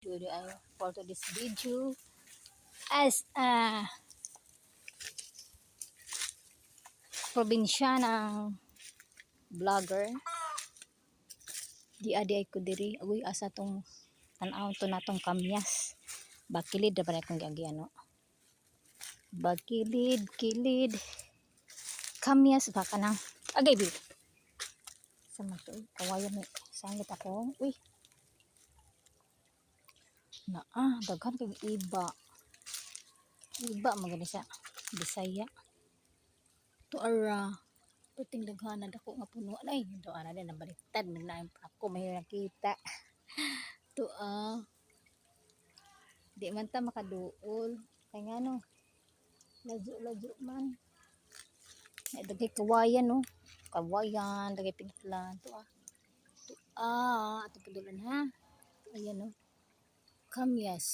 video uh, for this video as a probinsyanang vlogger di adi ko diri. Agoy asa tong tanaw to natong kamyas. Bakilid na ba na akong giagi ano bakilid kilid. Kamyas baka nang agay bi sa mato kawayan ni sangit ako? Uy na ah daghan kay iba. Iba magani sa bisaya. To ara. Puting daghan na dako nga puno. Ay do ara din nabaliktad. Naglain pa ako may nakita. To ah. Di man ta makaduol. Kay ngano lajo lajo man. Ay dagay kawayan no. Kawayan dagay pinatlan to ah. To ah ato padulan ha. Ayan no kamyas.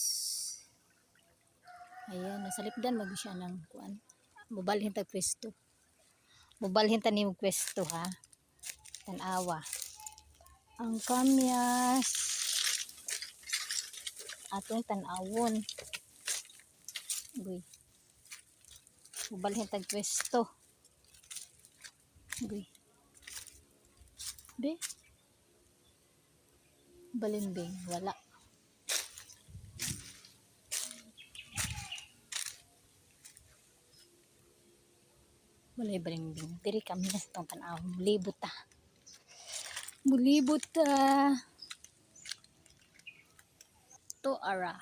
Ayan, nasa lipdan mag siya ng kuan. Mubalhin tag pwesto. Mubalhin ta ni pwesto ha. Tanawa. Ang kamyas atong tanawon. Uy. Mubalhin tag pwesto. Uy. Be. Balimbing, wala. Walay balimbing. Diri kami na sa itong tanaw. Mulibot ta. Mulibot ta. To ara.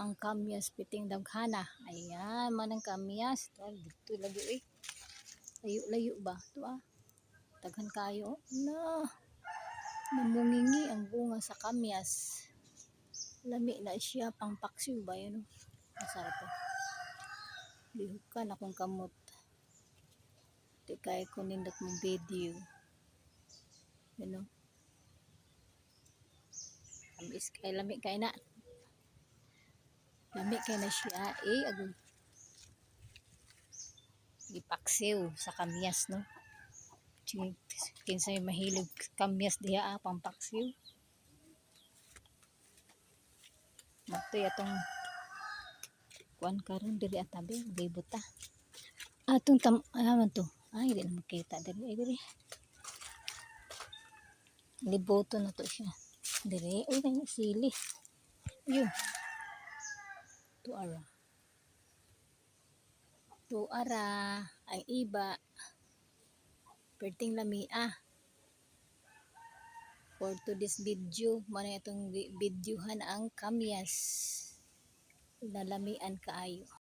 Ang kamyas piting daghana. Ayan, manang kamyas. To, dito lagi eh. Layo-layo ba? To ah. Daghan kayo. Na. Namungingi ang bunga sa kamyas. Lami na siya pang paksiw ba yun? oh. Masarap to. Lihukan akong kamot. Di kaya ko nindot mong video. You know? Amis kay lami kay na. Lami kay na siya. Eh, agoy. Gipaksiw sa kamyas, no? Ting- Kinsa may mahilog kamyas diha ah, pampaksiw. Magtoy atong kuan karon diri atabi gibot ta. Atong tam ano to? Ay, hindi na makita diri ay diri. Liboto na to siya. Diri, uy, may sili. Yun. To ara. To ara ang iba perting lamia. For to this video, mana itong vi- videohan ang kamyas. Nalamian kaayo.